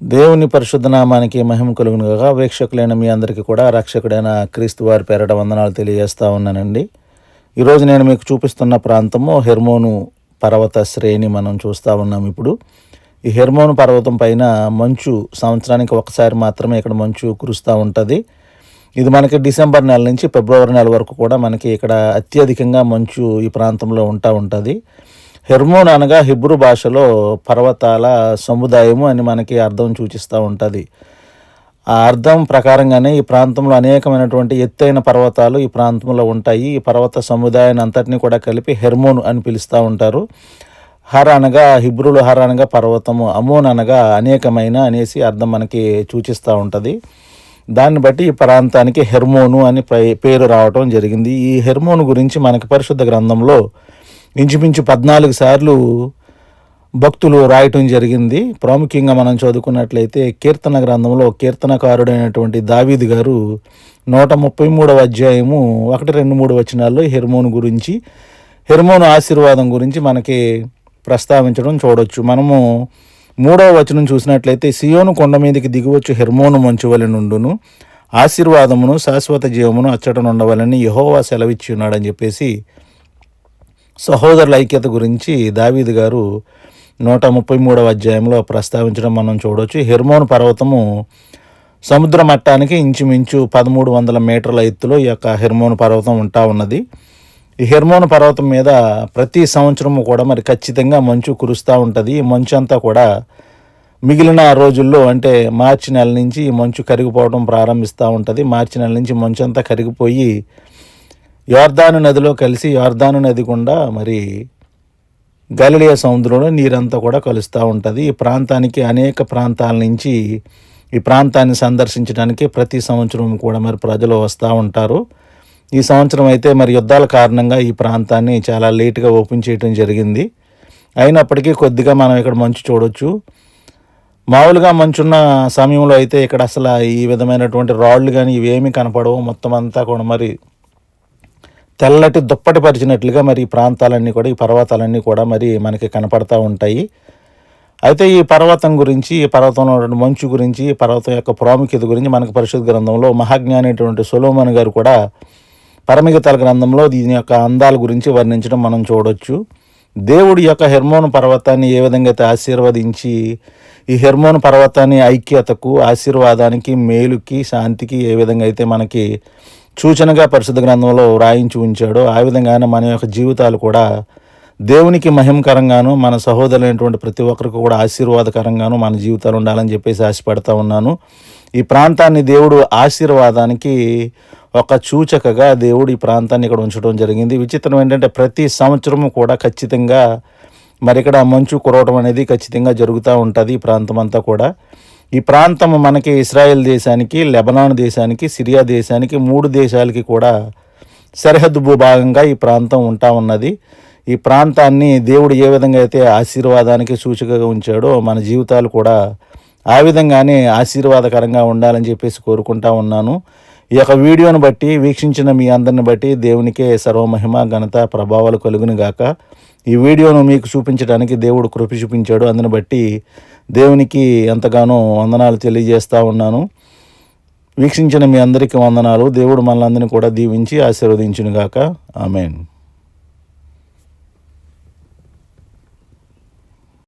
దేవుని పరిశుద్ధ నామానికి మహిమ కలుగును వీక్షకులైన మీ అందరికీ కూడా రక్షకుడైన క్రీస్తు వారి పేరట వందనాలు తెలియజేస్తూ ఉన్నానండి. ఈరోజు నేను మీకు చూపిస్తున్న ప్రాంతము హెర్మోను పర్వత శ్రేణి మనం చూస్తూ ఉన్నాం ఇప్పుడు. ఈ హెర్మోను పర్వతం పైన మంచు సంవత్సరానికి ఒకసారి మాత్రమే ఇక్కడ మంచు కురుస్తూ ఉంటుంది. ఇది మనకి డిసెంబర్ నెల నుంచి ఫిబ్రవరి నెల వరకు కూడా మనకి ఇక్కడ అత్యధికంగా మంచు ఈ ప్రాంతంలో ఉంటా ఉంటుంది. హెర్మోన్ అనగా హిబ్రూ భాషలో పర్వతాల సముదాయము అని మనకి అర్థం సూచిస్తూ ఉంటుంది. ఆ అర్థం ప్రకారంగానే ఈ ప్రాంతంలో అనేకమైనటువంటి ఎత్తైన పర్వతాలు ఈ ప్రాంతంలో ఉంటాయి. ఈ పర్వత సముదాయాన్ని అంతటిని కూడా కలిపి హెర్మోన్ అని పిలుస్తూ ఉంటారు. హర్ అనగా హిబ్రూలు హర్ అనగా పర్వతము అమోన్ అనగా అనేకమైన అనేసి అర్థం మనకి సూచిస్తూ ఉంటుంది. దాన్ని బట్టి ఈ ప్రాంతానికి హెర్మోను అని పేరు రావటం జరిగింది. ఈ హెర్మోను గురించి మనకి పరిశుద్ధ గ్రంథంలో ఇంచుమించు పద్నాలుగు సార్లు భక్తులు రాయటం జరిగింది. ప్రాముఖ్యంగా మనం చదువుకున్నట్లయితే కీర్తన గ్రంథంలో కీర్తనకారుడైనటువంటి దావీద్ గారు నూట ముప్పై మూడవ అధ్యాయము ఒకటి రెండు మూడు వచనాల్లో హెర్మోన్ గురించి హెర్మోను ఆశీర్వాదం గురించి మనకి ప్రస్తావించడం చూడొచ్చు. మనము మూడవ వచనం చూసినట్లయితే సియోను కొండ మీదకి దిగివచ్చు హెర్మోను మంచువలి నుండును. ఆశీర్వాదమును శాశ్వత జీవమును అచ్చటనుండవలని యహోవా సెలవిచ్చి ఉన్నాడని చెప్పేసి సహోదరుల ఐక్యత గురించి దావీద్ గారు నూట ముప్పై మూడవ అధ్యాయంలో ప్రస్తావించడం మనం చూడవచ్చు హెర్మోన్ పర్వతము సముద్ర మట్టానికి ఇంచుమించు పదమూడు వందల మీటర్ల ఎత్తులో ఈ యొక్క హెర్మోన్ పర్వతం ఉంటా ఉన్నది. ఈ హెర్మోన్ పర్వతం మీద ప్రతి సంవత్సరము కూడా మరి ఖచ్చితంగా మంచు కురుస్తూ ఉంటుంది. ఈ మంచు అంతా కూడా మిగిలిన రోజుల్లో అంటే మార్చి నెల నుంచి ఈ మంచు కరిగిపోవడం ప్రారంభిస్తూ ఉంటుంది. మార్చి నెల నుంచి మంచు అంతా కరిగిపోయి యోర్దాను నదిలో కలిసి యోర్దాను నది గుండా మరి గలిలియ సముద్రంలో నీరంతా కూడా కలుస్తూ ఉంటుంది. ఈ ప్రాంతానికి అనేక ప్రాంతాల నుంచి ఈ ప్రాంతాన్ని సందర్శించడానికి ప్రతి సంవత్సరం కూడా మరి ప్రజలు వస్తూ ఉంటారు. ఈ సంవత్సరం అయితే మరి యుద్ధాల కారణంగా ఈ ప్రాంతాన్ని చాలా లేటుగా ఓపెన్ చేయడం జరిగింది. అయినప్పటికీ కొద్దిగా మనం ఇక్కడ మంచు చూడొచ్చు. మామూలుగా మంచున్న సమయంలో అయితే ఇక్కడ అసలు ఈ విధమైనటువంటి రాళ్ళు కానీ ఇవేమీ కనపడవు. మొత్తం అంతా కూడా మరి తెల్లటి దుప్పటి పరిచినట్లుగా మరి ఈ ప్రాంతాలన్నీ కూడా ఈ పర్వతాలన్నీ కూడా మరి మనకి కనపడతా ఉంటాయి. అయితే ఈ పర్వతం గురించి ఈ పర్వతంలో ఉన్నటువంటి మంచు గురించి ఈ పర్వతం యొక్క ప్రాముఖ్యత గురించి మనకు పరిశుద్ధ గ్రంథంలో మహాజ్ఞాని అయినటువంటి సొలోమన్ గారు కూడా పరమిగతల గ్రంథంలో దీని యొక్క అందాల గురించి వర్ణించడం మనం చూడొచ్చు. దేవుడి యొక్క హెర్మోన్ పర్వతాన్ని ఏ విధంగా అయితే ఆశీర్వదించి ఈ హెర్మోన్ పర్వతాన్ని ఐక్యతకు ఆశీర్వాదానికి మేలుకి శాంతికి ఏ విధంగా అయితే మనకి సూచనగా పరిశుద్ధ గ్రంథంలో వ్రాయించి ఉంచాడో. ఆ విధంగానే మన యొక్క జీవితాలు కూడా దేవునికి మహిమకరంగాను మన సహోదరులైనటువంటి ప్రతి ఒక్కరికి కూడా ఆశీర్వాదకరంగాను మన జీవితాలు ఉండాలని చెప్పేసి ఆశపడతా ఉన్నాను. ఈ ప్రాంతాన్ని దేవుడు ఆశీర్వాదానికి ఒక సూచకగా దేవుడు ఈ ప్రాంతాన్ని ఇక్కడ ఉంచడం జరిగింది. విచిత్రం ఏంటంటే ప్రతి సంవత్సరము కూడా ఖచ్చితంగా మరి ఇక్కడ మంచు కురవడం అనేది ఖచ్చితంగా జరుగుతూ ఉంటుంది ఈ ప్రాంతం అంతా కూడా. ఈ ప్రాంతం మనకి ఇస్రాయెల్ దేశానికి లెబనాన్ దేశానికి సిరియా దేశానికి మూడు దేశాలకి కూడా సరిహద్దు భూభాగంగా ఈ ప్రాంతం ఉంటా ఉన్నది. ఈ ప్రాంతాన్ని దేవుడు ఏ విధంగా అయితే ఆశీర్వాదానికి సూచికగా ఉంచాడో మన జీవితాలు కూడా ఆ విధంగానే ఆశీర్వాదకరంగా ఉండాలని చెప్పేసి కోరుకుంటా ఉన్నాను. ఈ యొక్క వీడియోను బట్టి వీక్షించిన మీ అందరిని బట్టి దేవునికే సర్వమహిమ ఘనత ప్రభావాలు కలుగును గాక ఈ వీడియోను మీకు చూపించడానికి దేవుడు కృప చూపించాడు. అందుని బట్టి దేవునికి ఎంతగానో వందనాలు తెలియజేస్తూ ఉన్నాను. వీక్షించిన మీ అందరికీ వందనాలు. దేవుడు మనలందరినీ కూడా దీవించి ఆశీర్వదించునుగాక. ఆమెన్.